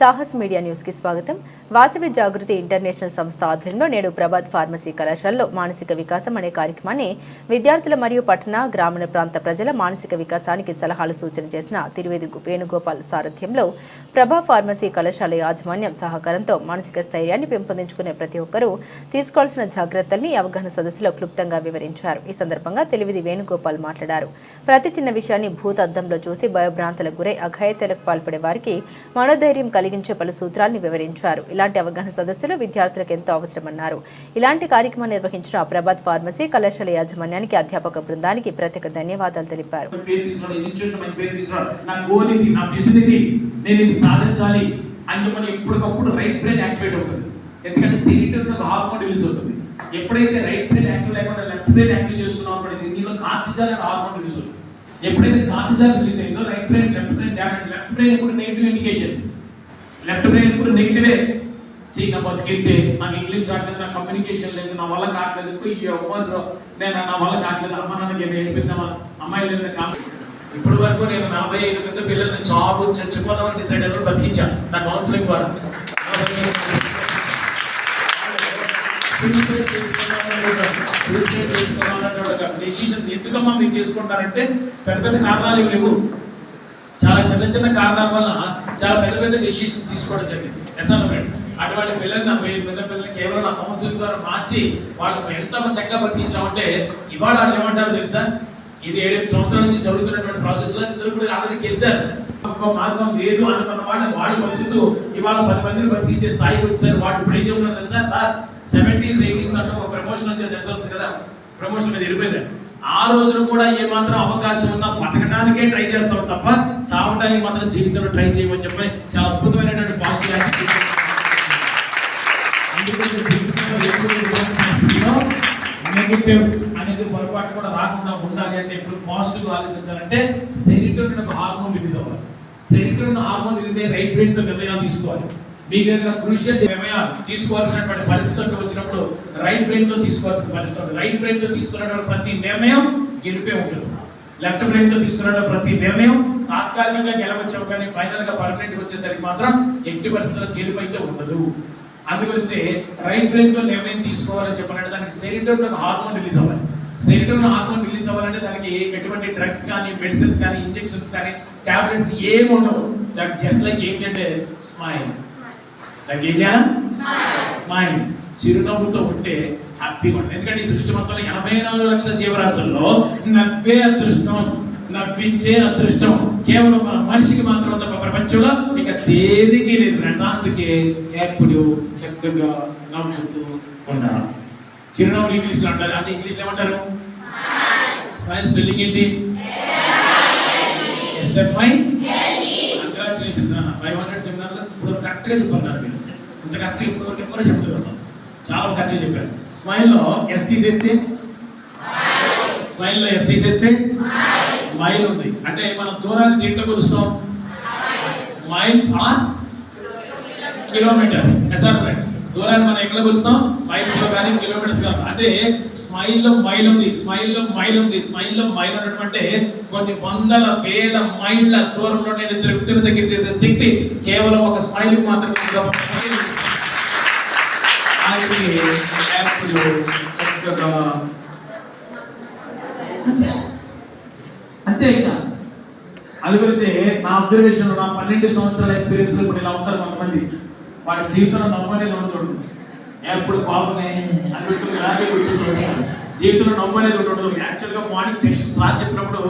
Sahas media న్యూస్కి స్వాగతం. వాసవి జాగృతి international సంస్థ ఆధ్వర్యంలో నేడు ప్రభాత్ ఫార్మసీ కళాశాలలో మానసిక వికాసం అనే కార్యక్రమాన్ని విద్యార్థుల మరియు పట్టణ గ్రామీణ ప్రాంత ప్రజల మానసిక వికాసానికి సలహాలు సూచన చేసిన తిరువేది వేణుగోపాల్ సారథ్యంలో ప్రభా ఫార్మసీ కళాశాల యాజమాన్యం సహకారంతో మానసిక స్థైర్యాన్ని పెంపొందించుకునే ప్రతి ఒక్కరూ తీసుకోవాల్సిన జాగ్రత్తల్ని అవగాహన సదస్సులో క్లుప్తంగా వివరించారు. ఈ సందర్భంగా తెలివిది వేణుగోపాల్ మాట్లాడారు. ప్రతి చిన్న విషయాన్ని భూతద్దంలో చూసి భయభ్రాంతులకు గురై అఘాయితలకు పాల్పడే వారికి మనోధైర్యం కలిగి కలిగించే పలు సూత్రాల్ని వివరించారు. ఇలాంటి అవగాహన సదస్సులు విద్యార్థులకు ఎంతో అవసరమన్నారు. ఇలాంటి కార్యక్రమం నిర్వహించిన ప్రభాత్ ఫార్మసీ కళాశాల యాజమాన్యానికి అధ్యాపక బృందానికి ప్రత్యేక ధన్యవాదాలు తెలిపారు. సాధించాలి. అని చెప్పని ఎప్పటికప్పుడు రైట్ బ్రెయిన్ యాక్టివేట్ అవుతుంది. ఎందుకంటే సెరిటోనిన్ ఒక హార్మోన్ రిలీజ్ అవుతుంది ఎప్పుడైతే రైట్ బ్రెయిన్ యాక్టివ్ లేకుండా లెఫ్ట్ బ్రెయిన్ యాక్టివ్ చేసుకున్నాం అనుకోండి నీలో కార్టిజాల్ అనే హార్మోన్ రిలీజ్ అవుతుంది ఎప్పుడైతే కార్టిజాల్ రిలీజ్ అయిందో right brain left brain damage left brain ఎప్పుడు నెగిటివ్ ఇండికేషన్స్ లెఫ్ట్ బ్రెయిన్ ఎప్పుడు నెగిటివే చీ నా బతికితే నాకు ఇంగ్లీష్ రావట్లేదు నాకు కమ్యూనికేషన్ లేదు నా వల్ల కావట్లేదు ఎవరు నేను నా వల్ల కావట్లేదు అమ్మ నాన్నకి నేను ఏడిపిద్దామా? అమ్మాయి లేదు ఇప్పటి వరకు నేను నలభై ఐదు మంది పిల్లల్ని జాబ్ చచ్చిపోదామని డిసైడ్ అయ్యి బతికించాను నా కౌన్సిలింగ్ ద్వారా. సూసైడ్ సూసైడ్ ఒక డెసిషన్ ఎందుకమ్మా మీరు చేసుకుంటారంటే పెద్ద పెద్ద కారణాలు ఇవి లేవు చాలా చిన్న చిన్న కారణాల వల్ల చాలా పెద్ద పెద్ద డెసిషన్ తీసుకోవడం జరిగింది. అసైన్మెంట్ అటువంటి పిల్లల్ని నలభై ఐదు మంది పిల్లల్ని కేవలం నా కౌన్సిలింగ్ ద్వారా మార్చి వాళ్ళకు ఎంత చక్కగా బతికించామంటే ఇవాళ వాళ్ళు ఏమంటారు తెలుసా? ఇది ఏడు సంవత్సరాల నుంచి జరుగుతున్నటువంటి ప్రాసెస్లో ఇద్దరు కూడా ఆల్రెడీ గెలిచారు. ఇంకో మార్గం లేదు అనుకున్న వాళ్ళు వాళ్ళు బతుకుతూ ఇవాళ పది మందిని బతికించే స్థాయికి వచ్చారు. వాటి ఇప్పుడు ఏం చెప్తున్నారు తెలుసా సార్? సెవెంటీస్ ఎయిటీస్ అంటే ఒక ప్రమోషన్ వచ్చే దశ వస్తుంది కదా. ప్రమోషన్ మీద వెళ్ళిపోయింది. ఆ రోజున కూడా ఏ మాత్రం అవకాశం ఉన్నా బతకడానికే ట్రై చేస్తాం తప్ప చావడానికి మాత్రం జీవితంలో ట్రై చేయమని చెప్పి చాలా అద్భుతమైనటువంటి పాజిటివ్ యాటిట్యూడ్ నెగిటివ్ అనేది పొరపాటు కూడా రాకుండా ఉండాలి అంటే ఇప్పుడు పాజిటివ్ ఆలోచించాలంటే సెరిటోనిన్ ఒక హార్మోన్ రిలీజ్ అవ్వాలి. సెరిటోనిన్ హార్మోన్ రిలీజ్ అయ్యి రైట్ బ్రెయిన్తో నిర్ణయాలు తీసుకోవాలి. మీకు ఏదైనా క్రూషియల్ నిర్ణయాలు తీసుకోవాల్సినటువంటి పరిస్థితి వచ్చినప్పుడు రైట్ బ్రెయిన్తో తీసుకోవాల్సిన పరిస్థితి. రైట్ బ్రెయిన్తో తీసుకున్నటువంటి ప్రతి నిర్ణయం గెలిపే ఉంటుంది. లెఫ్ట్ బ్రెయిన్తో తీసుకున్న ప్రతి నిర్ణయం తాత్కాలికంగా గెలవచ్చావు కానీ ఫైనల్గా పర్మనెంట్ వచ్చేసరికి మాత్రం ఎట్టి పరిస్థితుల్లో గెలుపు అయితే ఉండదు. అందుగురించి రైట్ బ్రెయిన్తో నిర్ణయం తీసుకోవాలని చెప్పాలంటే దానికి సెరిటోనిన్ హార్మోన్ రిలీజ్ అవ్వాలి. సెరిటోనిన్ హార్మోన్ రిలీజ్ అవ్వాలంటే దానికి ఎటువంటి డ్రగ్స్ కానీ మెడిసిన్స్ కానీ ఇంజెక్షన్స్ కానీ టాబ్లెట్స్ ఏమి ఉండవు. దట్ జస్ట్ లైక్ ఏంటంటే స్మైల్ స్మైల్ చిరునవ్వుతో ఉంటే ఉంటుంది ఎందుకంటే ఈ సృష్టి మొత్తంలో ఎనభై నాలుగు లక్షల జీవరాశుల్లో నవ్వే అదృష్టం నవ్వించే అదృష్టం కేవలం మన మనిషికి మాత్రం తప్ప ప్రపంచంలో. ఇక దేనికి లేదు. అందుకే ఎప్పుడు చక్కగా నవ్వుతూ ఉండాలి. చిరునవ్వులు ఇంగ్లీష్లో అంటారు. అంటే ఇంగ్లీష్లో ఏమంటారు? స్మైల్ స్పెల్లింగ్ ఏంటి? ఎస్ఎంఐ కంగ్రాచులేషన్స్ అన్న ఫైవ్ హండ్రెడ్ సెమినార్లో ఇప్పుడు కరెక్ట్గా చెప్పన్నారు మీరు. ఇంత కరెక్ట్గా ఇప్పుడు ఎవరో చెప్పలేదు చాలా కరెక్ట్గా చెప్పారు. స్మైల్లో ఎస్ తీసేస్తే? స్మైల్లో ఎస్ తీసేస్తే? మైల్ ఉంది. అంటే మనం దూరాన్ని దీంట్లో కొలుస్తాం. Miles or kilometres. అసైన్మెంట్ దూరాన్ని మనం ఎక్కడ కొలుస్తాం? మైల్స్లో కానీ కిలోమీటర్స్ కానీ అదే స్మైల్లో మైల్ ఉంది. స్మైల్లో మైల్ ఉంది. స్మైల్లో మైల్ ఉండడం అంటే కొన్ని వందల వేల మైళ్ళ దూరంలో నేను ఇద్దరు వ్యక్తుల దగ్గర చేసే శక్తి కేవలం ఒక స్మైల్ మాత్రమే ఆయనకి యాప్లు చక్కగా అంతే అంతే ఇంకా అది గురించి నా అబ్జర్వేషన్ నా పన్నెండు సంవత్సరాల ఎక్స్పీరియన్స్లో ఇప్పుడు ఇలా ఉంటారు కొంతమంది. వాళ్ళ జీవితంలో నవ్వు అనేది ఉండదు ఎప్పుడు పాపమే అని పెట్టుకుని ఇలాగే కూర్చుంటుంది జీవితంలో నవ్వు అనేది ఉండదు యాక్చువల్గా మార్నింగ్ సెషన్ సార్ చెప్పినప్పుడు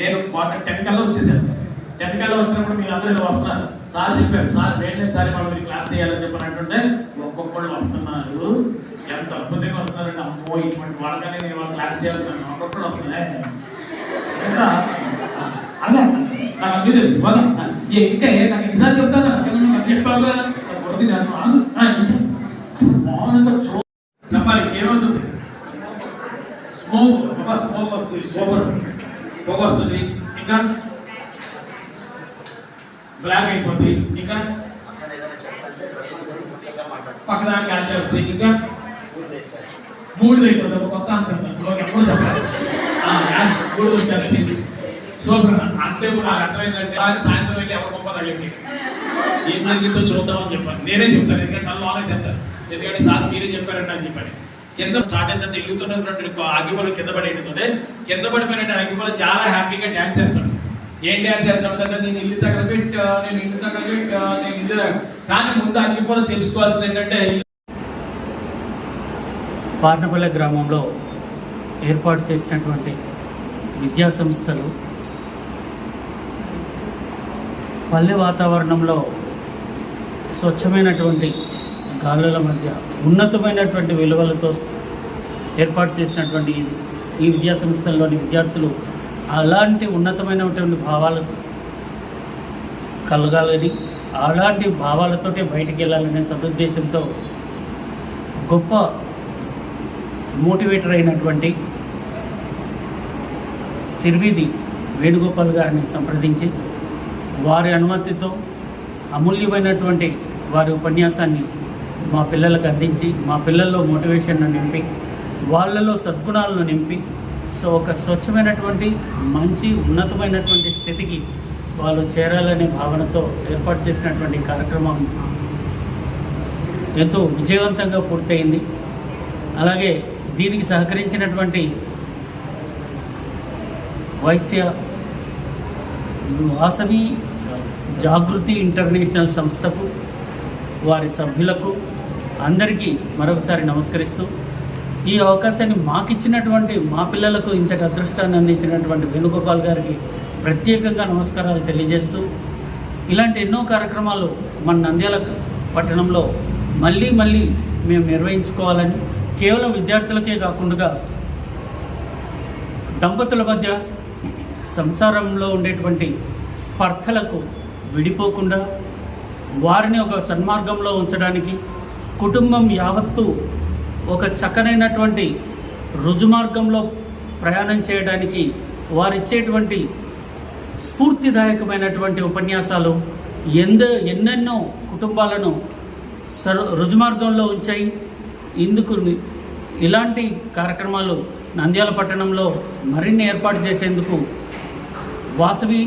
నేను క్వార్టర్ టెన్ కల్లా వచ్చేసాను. టెన్ కల్లా వచ్చినప్పుడు మీరు అందరూ వస్తున్నారు. సార్ చెప్పారు సార్ వేరే సార్ వాళ్ళు మీరు క్లాస్ చేయాలని చెప్పని అంటుంటే ఒక్కొక్కళ్ళు వస్తున్నారు. ఎంత అద్భుతంగా వస్తున్నారంటే అమ్మో ఇటువంటి వాళ్ళకనే నేను వాళ్ళు క్లాస్ చేయాలి ఒక్కొక్కళ్ళు వస్తున్నాయి ఎంత నాకు అన్ని తెలుసు బాగా ఏంటే నాకు ఎగ్జామ్ చెప్తాను? నాకు నాకు చెప్పావుగా కొద్ది నేను ఆగు. అసలు మౌనంగా చూ చెప్పాలి ఏమవుతుంది? స్మోక్ ఒక స్మోక్ వస్తుంది సూపర్. పొగ వస్తుంది. ఇంకా? బ్లాక్ అయిపోతుంది ఇంకా? పక్కదానికి యాడ్ చేస్తుంది. ఇంకా? మూడు అయిపోతుంది ఒక కొత్త ఆన్సర్ నాకు ఎప్పుడు చెప్పాలి? యాష్ మూడు వచ్చేస్తుంది సో అంతే నాకు అర్థమైందంటే అది సాయంత్రం వెళ్ళి ఎవరి గొప్ప తగ్గింది ఏం జరిగిందో చూద్దామని చెప్పాను. నేనే చెప్తాను ఎందుకంటే నన్ను నాలెడ్జ్ చెప్తాను ఎందుకంటే సార్ మీరే చెప్పారండి అని చెప్పాను. కింద స్టార్ట్ అయిందంటే ఎగుతున్నటువంటి అగ్గిపొలం కింద పడి కింద పడిపోయినట్టు అగ్గిపొలం చాలా హ్యాపీగా డ్యాన్స్ చేస్తాడు ఏం డ్యాన్స్ చేస్తాడు అంటే నేను ఇల్లు తగలబెట్టా నేను ఇల్లు తగలబెట్టా నేను ఇల్లు కానీ ముందు అగ్గిపొలం తెలుసుకోవాల్సింది ఏంటంటే పార్నపల్లె గ్రామంలో ఏర్పాటు చేసినటువంటి విద్యా సంస్థలు పల్లె వాతావరణంలో స్వచ్ఛమైనటువంటి గాలుల మధ్య ఉన్నతమైనటువంటి విలువలతో ఏర్పాటు చేసినటువంటి ఈ- ఈ విద్యా సంస్థల్లోని విద్యార్థులు అలాంటి ఉన్నతమైనటువంటి భావాలకు కలగాలని అలాంటి భావాలతోటే బయటికి వెళ్ళాలనే సదుద్దేశంతో గొప్ప మోటివేటర్ అయినటువంటి తిరువిధి వేణుగోపాల్ గారిని సంప్రదించి వారి అనుమతితో అమూల్యమైనటువంటి వారి ఉపన్యాసాన్ని మా పిల్లలకు అందించి మా పిల్లల్లో మోటివేషన్ను నింపి వాళ్ళలో సద్గుణాలను నింపి సో ఒక స్వచ్ఛమైనటువంటి మంచి ఉన్నతమైనటువంటి స్థితికి వాళ్ళు చేరాలనే భావనతో ఏర్పాటు చేసినటువంటి కార్యక్రమం ఎంతో విజయవంతంగా పూర్తయింది. అలాగే దీనికి సహకరించినటువంటి వైశ్య వాసవి జాగృతి ఇంటర్నేషనల్ సంస్థకు వారి సభ్యులకు అందరికీ మరొకసారి నమస్కరిస్తూ ఈ అవకాశాన్ని మాకిచ్చినటువంటి మా పిల్లలకు ఇంతటి అదృష్టాన్ని అందించినటువంటి వేణుగోపాల్ గారికి ప్రత్యేకంగా నమస్కారాలు తెలియజేస్తూ ఇలాంటి ఎన్నో కార్యక్రమాలు మన నంద్యాల పట్టణంలో మళ్ళీ మళ్ళీ మేము నిర్వహించుకోవాలని కేవలం విద్యార్థులకే కాకుండా దంపతుల మధ్య సంసారంలో ఉండేటువంటి స్పర్ధలకు విడిపోకుండా వారిని ఒక సన్మార్గంలో ఉంచడానికి కుటుంబం యావత్తు ఒక చక్కనైనటువంటి రుజుమార్గంలో ప్రయాణం చేయడానికి వారిచ్చేటువంటి స్ఫూర్తిదాయకమైనటువంటి ఉపన్యాసాలు ఎంద ఎన్నెన్నో కుటుంబాలను సరు రుజుమార్గంలో ఉంచాయి. ఇందుకు ఇలాంటి కార్యక్రమాలు నంద్యాల పట్టణంలో మరిన్ని ఏర్పాటు చేసేందుకు వాసవి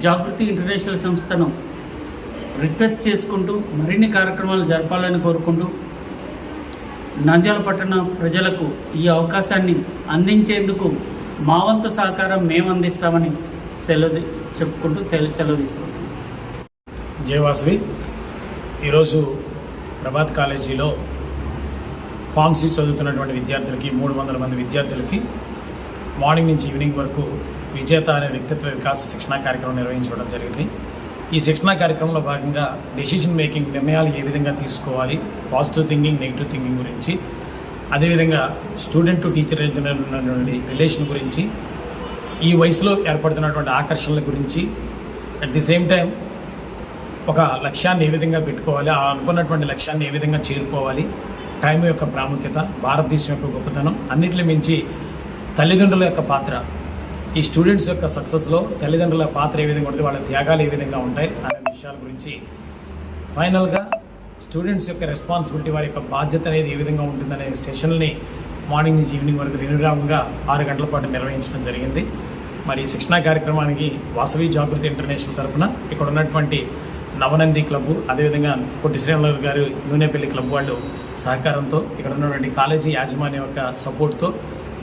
జాగృతి ఇంటర్నేషనల్ సంస్థను రిక్వెస్ట్ చేసుకుంటూ మరిన్ని కార్యక్రమాలు జరపాలని కోరుకుంటూ నంద్యాల పట్టణ ప్రజలకు ఈ అవకాశాన్ని అందించేందుకు మా వంతు సహకారం మేము అందిస్తామని సెలవు చెప్పుకుంటూ తెలి- సెలవు తీసుకుంటాం జయవాసవి ఈరోజు ప్రభాత్ కాలేజీలో ఫార్మసీ చదువుతున్నటువంటి విద్యార్థులకి మూడు వందల మంది విద్యార్థులకి మార్నింగ్ నుంచి ఈవినింగ్ వరకు విజేత అనే వ్యక్తిత్వ వికాస శిక్షణా కార్యక్రమం నిర్వహించడం జరిగింది. ఈ శిక్షణా కార్యక్రమంలో భాగంగా డెసిషన్ మేకింగ్ నిర్ణయాలు ఏ విధంగా తీసుకోవాలి పాజిటివ్ థింకింగ్ నెగిటివ్ థింకింగ్ గురించి అదేవిధంగా స్టూడెంట్ టు టీచర్ ఉన్నటువంటి రిలేషన్ గురించి ఈ వయసులో ఏర్పడుతున్నటువంటి ఆకర్షణల గురించి అట్ ది సేమ్ టైం ఒక లక్ష్యాన్ని ఏ విధంగా పెట్టుకోవాలి ఆ అనుకున్నటువంటి లక్ష్యాన్ని ఏ విధంగా చేరుకోవాలి టైం యొక్క ప్రాముఖ్యత భారతదేశం యొక్క గొప్పతనం అన్నింటిని మించి తల్లిదండ్రుల యొక్క పాత్ర. ఈ స్టూడెంట్స్ యొక్క సక్సెస్లో తల్లిదండ్రుల పాత్ర ఏ విధంగా ఉంటుంది వాళ్ళ త్యాగాలు ఏ విధంగా ఉంటాయి అనే విషయాల గురించి ఫైనల్గా స్టూడెంట్స్ యొక్క రెస్పాన్సిబిలిటీ వారి యొక్క బాధ్యత అనేది ఏ విధంగా ఉంటుందనే సెషన్ని మార్నింగ్ నుంచి ఈవినింగ్ వరకు నిర్విరామంగా ఆరు గంటల పాటు నిర్వహించడం జరిగింది. మరి శిక్షణా కార్యక్రమానికి వాసవి జాగృతి ఇంటర్నేషనల్ తరఫున ఇక్కడ ఉన్నటువంటి నవనంది క్లబ్ అదేవిధంగా పొట్టి శ్రీరాములు గారు నూనెపల్లి క్లబ్ వాళ్ళు సహకారంతో ఇక్కడ ఉన్నటువంటి కాలేజీ యాజమాన్యం యొక్క సపోర్ట్తో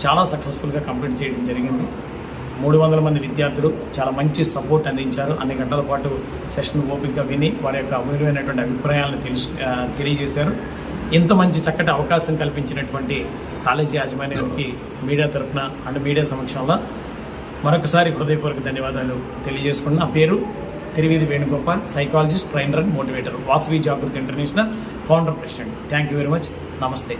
చాలా సక్సెస్ఫుల్గా కంప్లీట్ చేయడం జరిగింది. మూడు వందల మంది విద్యార్థులు చాలా మంచి సపోర్ట్ అందించారు. అన్ని గంటల పాటు సెషన్ ఓపికగా విని వారి యొక్క అమూల్యమైనటువంటి అభిప్రాయాలను తెలుసు తెలియజేశారు. ఇంత మంచి చక్కటి అవకాశం కల్పించినటువంటి కాలేజీ యాజమాన్యానికి మీడియా తరఫున అండ్ మీడియా సమక్షంలో మరొకసారి హృదయపూర్వక ధన్యవాదాలు తెలియజేసుకున్న నా పేరు Tiruvedi Venugopal psychologist trainer and motivator Vasavi Jagruthi international founder president thank you very much నమస్తే